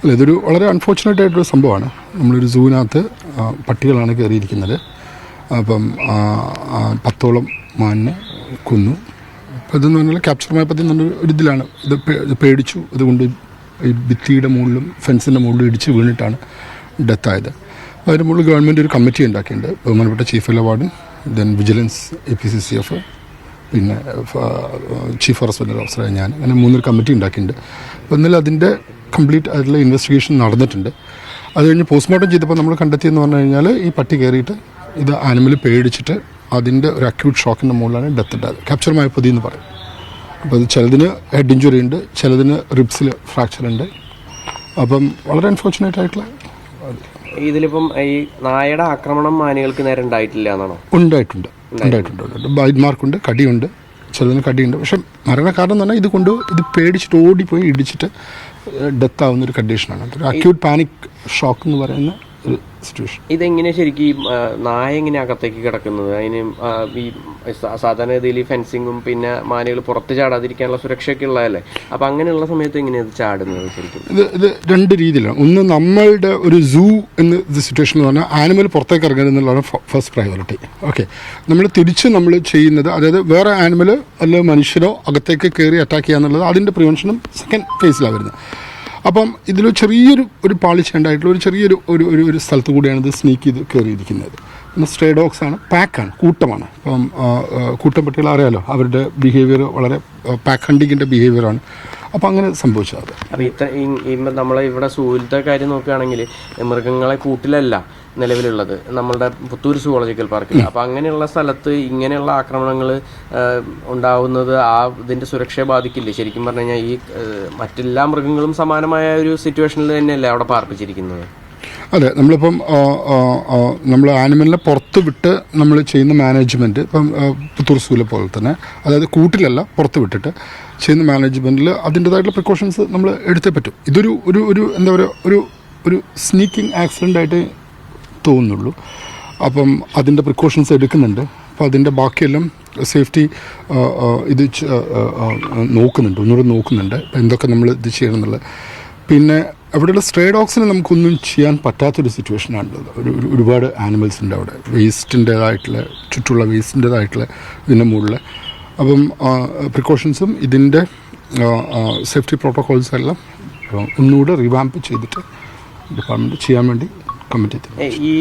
അല്ല ഇതൊരു വളരെ അൺഫോർച്ചുനേറ്റ് ആയിട്ടൊരു സംഭവമാണ്. നമ്മളൊരു സൂവിനകത്ത് പട്ടികളാണ് കയറിയിരിക്കുന്നത്. അപ്പം പത്തോളം മാനിനെ കൊന്നു. അപ്പോൾ ഇതെന്ന് പറഞ്ഞാൽ ക്യാപ്ചർ മാപ്പത്തിൽ നല്ലൊരു ഒരു ഇതിലാണ്. ഇത് പേടിച്ചു. അതുകൊണ്ട് ഈ ഭിത്തിയുടെ മുകളിലും ഫെൻസിന്റെ മുകളിലും ഇടിച്ച് വീണിട്ടാണ് ഡെത്തായത് അതിന് മുകളിൽ ഗവൺമെന്റ് ഒരു കമ്മിറ്റി ഉണ്ടാക്കിയിട്ടുണ്ട്. ബഹുമാനപ്പെട്ട chief L warden then vigilance A P C C F പിന്നെ ചീഫ് ഫോറസ്റ്റ് ഓഫീസറായ ഞാൻ. അങ്ങനെ മൂന്നൊരു കമ്മിറ്റി ഉണ്ടാക്കിയിട്ടുണ്ട്. അപ്പോൾ എന്നാലും അതിന്റെ കംപ്ലീറ്റ് ആയിട്ടുള്ള ഇൻവെസ്റ്റിഗേഷൻ നടന്നിട്ടുണ്ട്. അത് കഴിഞ്ഞ് പോസ്റ്റ്മോർട്ടം ചെയ്തപ്പോൾ നമ്മൾ കണ്ടെത്തിയെന്ന് പറഞ്ഞു കഴിഞ്ഞാൽ ഈ പട്ടി കയറിയിട്ട് ഇത് ആനിമൽ പേടിച്ചിട്ട് അതിന്റെ ഒരു അക്യൂട്ട് ഷോക്കിന്റെ മുകളിലാണ് ഡെത്ത് ഉണ്ടായത്. ക്യാപ്ചർ മയപ്പതി എന്ന് പറയും. അപ്പോൾ അത് ചിലതിന് ഹെഡ് ഇഞ്ചുറി ഉണ്ട് ചിലതിന് റിബ്സിൽ ഫ്രാക്ചർ ഉണ്ട്. അപ്പം വളരെ അൺഫോർച്ചുനേറ്റ് ആയിട്ടുള്ള ഇതിലിപ്പം ഈ നായയുടെ ആക്രമണം മാനുകൾക്ക് നേരെ ഉണ്ടായിട്ടില്ല എന്നാണോ? ഉണ്ടായിട്ടുണ്ട്. ഉണ്ടായിട്ടുണ്ട്. ഉണ്ട്. ബൈറ്റ് മാർക്കുണ്ട് കടിയുണ്ട്. ചിലതിന് കടിയുണ്ട്. പക്ഷെ മരണകാരണം എന്ന് പറഞ്ഞാൽ ഇത് കൊണ്ട് ഇത് പേടിച്ചിട്ട് ഓടിപ്പോയി ഇടിച്ചിട്ട് ഡെത്ത് ആവുന്ന ഒരു കണ്ടീഷനാണ് അക്യൂട്ട് പാനിക് ഷോക്ക് എന്ന് പറയുന്ന ഒരു സിറ്റുവേഷൻ ഇതെങ്ങനെ ശരിക്കും നായ എങ്ങനെ അകത്തേക്ക് കിടക്കുന്നത്? അതിന് ഈ സാധാരണ രീതിയിൽ ഫെൻസിങ്ങും പിന്നെ മാനുകൾ പുറത്ത് ചാടാതിരിക്കാനുള്ള സുരക്ഷയൊക്കെ ഉള്ളതല്ലേ? അപ്പൊ അങ്ങനെയുള്ള സമയത്ത് എങ്ങനെയാണ് ഇത് ചാടുന്നത് ശരിക്കും? ഇത് ഇത് രണ്ട് രീതിയിലാണ്. ഒന്ന് നമ്മളുടെ ഒരു സൂ എന്ന സിറ്റുവേഷൻ എന്ന് പറഞ്ഞാൽ ആനിമൽ പുറത്തേക്ക് ഇറങ്ങുന്നത് എന്നുള്ളതാണ് ഫസ്റ്റ് പ്രയോറിറ്റി ഓക്കെ നമ്മൾ തിരിച്ച് നമ്മൾ ചെയ്യുന്നത് അതായത് വേറെ ആനിമൽ അല്ലെങ്കിൽ മനുഷ്യരോ അകത്തേക്ക് കയറി അറ്റാക്ക് ചെയ്യുക എന്നുള്ളത് അതിന്റെ പ്രിവെൻഷനും സെക്കൻഡ് ഫേസിലാണ് വരുന്നത്. അപ്പം ഇതിൽ ചെറിയൊരു ഒരു പാളിച്ച ഉണ്ടായിട്ടുള്ള ഒരു ചെറിയൊരു ഒരു ഒരു സ്ഥലത്ത് കൂടിയാണ് ഇത് സ്നീക്ക് ചെയ്ത് കയറിയിരിക്കുന്നത്. സ്ട്രേ ഡോഗ്സ് ആണ്. പാക്കാണ് കൂട്ടമാണ്. ഇപ്പം കൂട്ടം പട്ടികൾ അറിയാലോ? അവരുടെ ബിഹേവിയർ വളരെ പാക്ക് ഹണ്ടിങ്ങിന്റെ ബിഹേവിയറാണ് അപ്പോൾ അങ്ങനെ സംഭവിച്ചത് അപ്പോൾ ഇത്ര നമ്മളെ ഇവിടെ സൂര്യത്തെ കാര്യം നോക്കുകയാണെങ്കിൽ മൃഗങ്ങളെ കൂട്ടിലല്ല നിലവിലുള്ളത്. നമ്മളുടെ പുത്തൂർ സുവോളജിക്കൽ പാർക്കിൽ അപ്പൊ അങ്ങനെയുള്ള സ്ഥലത്ത് ഇങ്ങനെയുള്ള ആക്രമണങ്ങൾ ഉണ്ടാവുന്നത് ആ ഇതിന്റെ സുരക്ഷയെ ബാധിക്കില്ലേ? ശരിക്കും പറഞ്ഞു കഴിഞ്ഞാൽ ഈ മറ്റെല്ലാ മൃഗങ്ങളും സമാനമായ ഒരു സിറ്റുവേഷനിൽ തന്നെയല്ലേ അവിടെ പാർപ്പിച്ചിരിക്കുന്നത്? അതെ നമ്മളിപ്പം നമ്മൾ ആനിമലിനെ പുറത്ത് വിട്ട് നമ്മൾ ചെയ്യുന്ന മാനേജ്മെന്റ് ഇപ്പം പുത്തൂർ സൂല പോലെ തന്നെ അതായത് കൂട്ടിലല്ല പുറത്ത് വിട്ടിട്ട് ചെയ്യുന്ന മാനേജ്മെന്റിൽ അതിന്റെതായിട്ടുള്ള പ്രിക്കോഷൻസ് നമ്മൾ എടുത്തേ പറ്റും. ഇതൊരു ഒരു ഒരു എന്താ പറയുക ഒരു ഒരു സ്നീക്കിംഗ് ആക്സിഡന്റ് ആയിട്ട് തോന്നുന്നുള്ളൂ. അപ്പം അതിന്റെ പ്രിക്കോഷൻസ് എടുക്കുന്നുണ്ട്. അപ്പോൾ അതിന്റെ ബാക്കിയെല്ലാം സേഫ്റ്റി ഇത് നോക്കുന്നുണ്ട് ഒന്നുകൂടെ നോക്കുന്നുണ്ട്. എന്തൊക്കെ നമ്മൾ ഇത് ചെയ്യണം എന്നുള്ളത്. പിന്നെ അവിടെയുള്ള സ്ട്രേ ഡോഗ്സിന് നമുക്കൊന്നും ചെയ്യാൻ പറ്റാത്തൊരു സിറ്റുവേഷനാണുള്ളത് ഒരു ഒരു- ഒരുപാട് ആനിമൽസ് ഉണ്ട് അവിടെ. വേസ്റ്റിന്റേതായിട്ടുള്ള ചുറ്റുള്ള വേസ്റ്റിന്റേതായിട്ടുള്ള ഇതിന്റെ മുകളിൽ. അപ്പം പ്രിക്കോഷൻസും ഇതിന്റെ സേഫ്റ്റി പ്രോട്ടോകോൾസ് എല്ലാം ഒന്നുകൂടെ റിവാമ്പ് ചെയ്തിട്ട് ഡിപ്പാർട്ട്മെന്റ് ചെയ്യാൻ വേണ്ടി കമ്മിറ്റി ഈ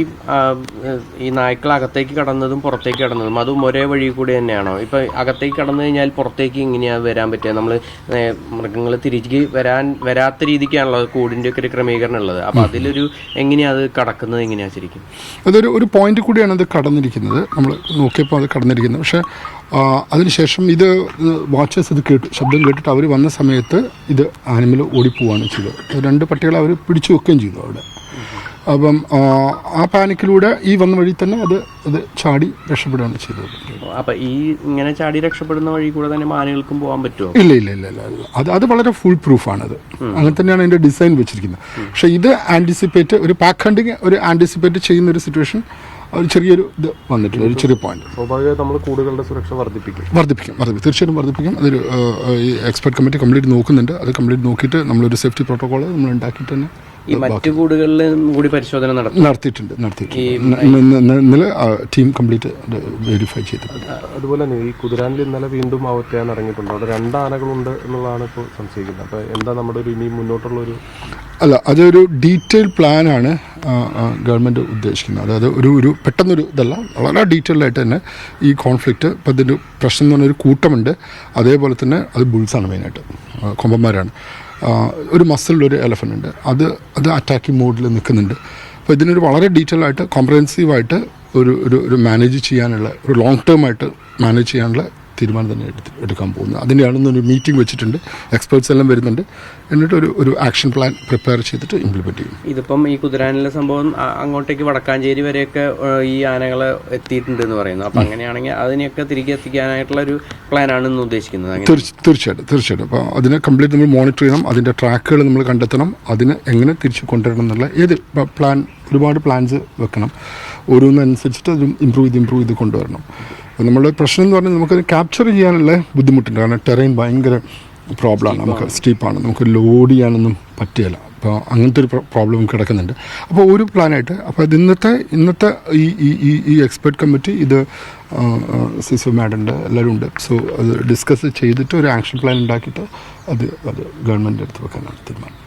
ഈ നായ്ക്കൾ അകത്തേക്ക് കടന്നതും പുറത്തേക്ക് കടന്നതും അതും ഒരേ വഴി കൂടി തന്നെയാണോ? ഇപ്പൊ അകത്തേക്ക് കടന്നു കഴിഞ്ഞാൽ പുറത്തേക്ക് ഇങ്ങനെയാ വരാൻ പറ്റുക? നമ്മൾ മൃഗങ്ങൾ തിരിച്ച് വരാൻ വരാത്ത രീതിക്കാണല്ലോ കൂടിന്റെ ഒക്കെ ഒരു ക്രമീകരണം ഉള്ളത്. അപ്പൊ അതിലൊരു എങ്ങനെയാ അത് കടക്കുന്നത് എങ്ങനെയാ ശരിക്കും? അതൊരു ഒരു പോയിന്റ് കൂടിയാണ് അത് കടന്നിരിക്കുന്നത്. നമ്മൾ നോക്കിയപ്പോൾ അത് കടന്നിരിക്കുന്നത്. പക്ഷേ അതിനുശേഷം ഇത് വാച്ചേഴ്സ് ഇത് കേട്ടു ശബ്ദം കേട്ടിട്ട് അവർ വന്ന സമയത്ത് ഇത് ആനിമൽ ഓടിപ്പോവാണ് ചെയ്തത്. രണ്ട് പട്ടികളെ അവർ പിടിച്ചു വെക്കുകയും ചെയ്തു അവിടെ. അപ്പം ആ, പാനിക്കിലൂടെ ഈ വന്ന വഴി തന്നെ അത് അത് ചാടി രക്ഷപ്പെടുകയാണ് ചെയ്തത്. അപ്പൊ ഈ ഇങ്ങനെ ചാടി രക്ഷപ്പെടുന്ന വഴി കൂടെ തന്നെ മാനുകൾക്കും പോകാൻ പറ്റുമോ? ഇല്ല ഇല്ല ഇല്ല ഇല്ല ഇല്ല. അത് അത് വളരെ ഫുൾ പ്രൂഫാണത് അങ്ങനെ തന്നെയാണ് അതിന്റെ ഡിസൈൻ വെച്ചിരിക്കുന്നത്. പക്ഷേ ഇത് ആന്റിസിപ്പേറ്റ് ഒരു പാക്ക് ഹണ്ടിങ് ഒരു ആന്റിസിപ്പേറ്റ് ചെയ്യുന്ന ഒരു സിറ്റുവേഷൻ ഒരു ചെറിയൊരു ഇത് വന്നിട്ടുണ്ട് ഒരു ചെറിയ പോയിന്റ് സ്വാഭാവികമായി നമ്മൾ കൂടുകളുടെ സുരക്ഷ വർദ്ധിപ്പിക്കും. വർദ്ധിപ്പിക്കും വർദ്ധിപ്പിക്കും. തീർച്ചയായിട്ടും വർദ്ധിപ്പിക്കും. അതൊരു എക്സ്പെർട്ട് കമ്മിറ്റി കംപ്ലീറ്റ് നോക്കുന്നുണ്ട്. അത് കംപ്ലീറ്റ് നോക്കിയിട്ട് നമ്മളൊരു സേഫ്റ്റി പ്രോട്ടോകോൾ നമ്മൾ ഉണ്ടാക്കിയിട്ട് തന്നെ ഈ മറ്റു കൂടുകളിലും കൂടി പരിശോധന നടത്തും നടത്തിയിട്ടുണ്ട് നടത്തിയിട്ടുണ്ട്. ടീം കംപ്ലീറ്റ് വെരിഫൈ ചെയ്തിട്ടുണ്ട്. അതുപോലെ തന്നെ ഈ കുതിരാനിൽ ഇന്നലെ വീണ്ടും ആ ഒറ്റയാൻ ഇറങ്ങിയിട്ടുണ്ട്. അവിടെ രണ്ടാനകളുണ്ട് എന്നുള്ളതാണ് ഇപ്പോൾ സംശയിക്കുന്നത്. അപ്പോൾ എന്താ നമ്മുടെ ഒരു ഇനി മുന്നോട്ടുള്ള ഒരു അല്ല അതൊരു ഡീറ്റെയിൽ പ്ലാനാണ് ഗവൺമെന്റ് ഉദ്ദേശിക്കുന്നത്. അതായത് ഒരു ഒരു പെട്ടെന്നൊരു ഇതല്ല വളരെ ഡീറ്റെയിൽ ആയിട്ട് തന്നെ ഈ കോൺഫ്ലിക്റ്റ് ഇപ്പം ഇതിന്റെ പ്രശ്നം എന്ന് പറഞ്ഞൊരു ഒരു കൂട്ടമുണ്ട്. അതേപോലെ തന്നെ അത് ബുൾസാണ് മെയിനായിട്ട് കൊമ്പന്മാരാണ്. ഒരു മസിലുള്ളൊരു എലഫന്റ് ഉണ്ട്. അത് അത് അറ്റാക്കിംഗ് മോഡിൽ നിൽക്കുന്നുണ്ട്. അപ്പോൾ ഇതിനൊരു വളരെ ഡീറ്റെയിൽ ആയിട്ട് കോംപ്രഹെൻസീവായിട്ട് ഒരു ഒരു ഒരു മാനേജ് ചെയ്യാനുള്ള ഒരു ലോങ് ടേം ആയിട്ട് മാനേജ് ചെയ്യാനുള്ള തീരുമാനം തന്നെ എടുത്ത് എടുക്കാൻ പോകുന്നത്. അതിന്റെയാണെന്ന് ഒരു മീറ്റിംഗ് വെച്ചിട്ടുണ്ട്. എക്സ്പേർട്സ് എല്ലാം വരുന്നുണ്ട്. എന്നിട്ട് ഒരു ഒരു ആക്ഷൻ പ്ലാൻ പ്രിപ്പയർ ചെയ്തിട്ട് ഇംപ്ലിമെന്റ് ചെയ്യും. ഇതിപ്പം ഈ കുതിരാനിലെ സംഭവം അങ്ങോട്ടേക്ക് വടക്കാഞ്ചേരി വരെയൊക്കെ ഈ ആനകൾ എത്തിയിട്ടുണ്ട് എന്ന് പറയുന്നു. അപ്പം അങ്ങനെയാണെങ്കിൽ അതിനെയൊക്കെ തിരികെ എത്തിക്കാനായിട്ടുള്ള ഒരു പ്ലാനാണ് ഇന്ന് ഉദ്ദേശിക്കുന്നത്. തീർച്ചയായിട്ടും തീർച്ചയായിട്ടും. അപ്പോൾ അതിനെ കംപ്ലീറ്റ് നമ്മൾ മോണിറ്റർ ചെയ്യണം. അതിന്റെ ട്രാക്കുകൾ നമ്മൾ കണ്ടെത്തണം. അതിനെ എങ്ങനെ തിരിച്ച് കൊണ്ടുവരണം എന്നുള്ള ഏത് പ്ലാൻ ഒരുപാട് പ്ലാൻസ് വെക്കണം. ഓരോന്നനുസരിച്ചിട്ട് അത് ഇമ്പ്രൂവ് ചെയ്ത് ഇമ്പ്രൂവ് ചെയ്ത് കൊണ്ടുവരണം. അപ്പോൾ നമ്മുടെ പ്രശ്നം എന്ന് പറഞ്ഞാൽ നമുക്കത് ക്യാപ്ചർ ചെയ്യാനുള്ള ബുദ്ധിമുട്ടുണ്ട്. കാരണം ടെറൈൻ ഭയങ്കര പ്രോബ്ലമാണ് നമുക്ക് സ്റ്റീപ്പാണ് നമുക്ക് ലോഡ് ചെയ്യാനൊന്നും പറ്റിയല്ല അപ്പോൾ അങ്ങനത്തെ ഒരു പ്രോബ്ലം കിടക്കുന്നുണ്ട്. അപ്പോൾ ഒരു പ്ലാനായിട്ട് അപ്പോൾ അത് ഇന്നത്തെ ഇന്നത്തെ ഈ ഈ ഈ ഈ എക്സ്പെർട്ട് കമ്മിറ്റി ഇത് സിസു മാഡുണ്ട് എല്ലാവരും ഉണ്ട്. സോ അത് ഡിസ്കസ് ചെയ്തിട്ട് ഒരു ആക്ഷൻ പ്ലാൻ ഉണ്ടാക്കിയിട്ട് അത് അത് ഗവൺമെന്റ് എടുത്ത് വെക്കാനാണ് തീരുമാനം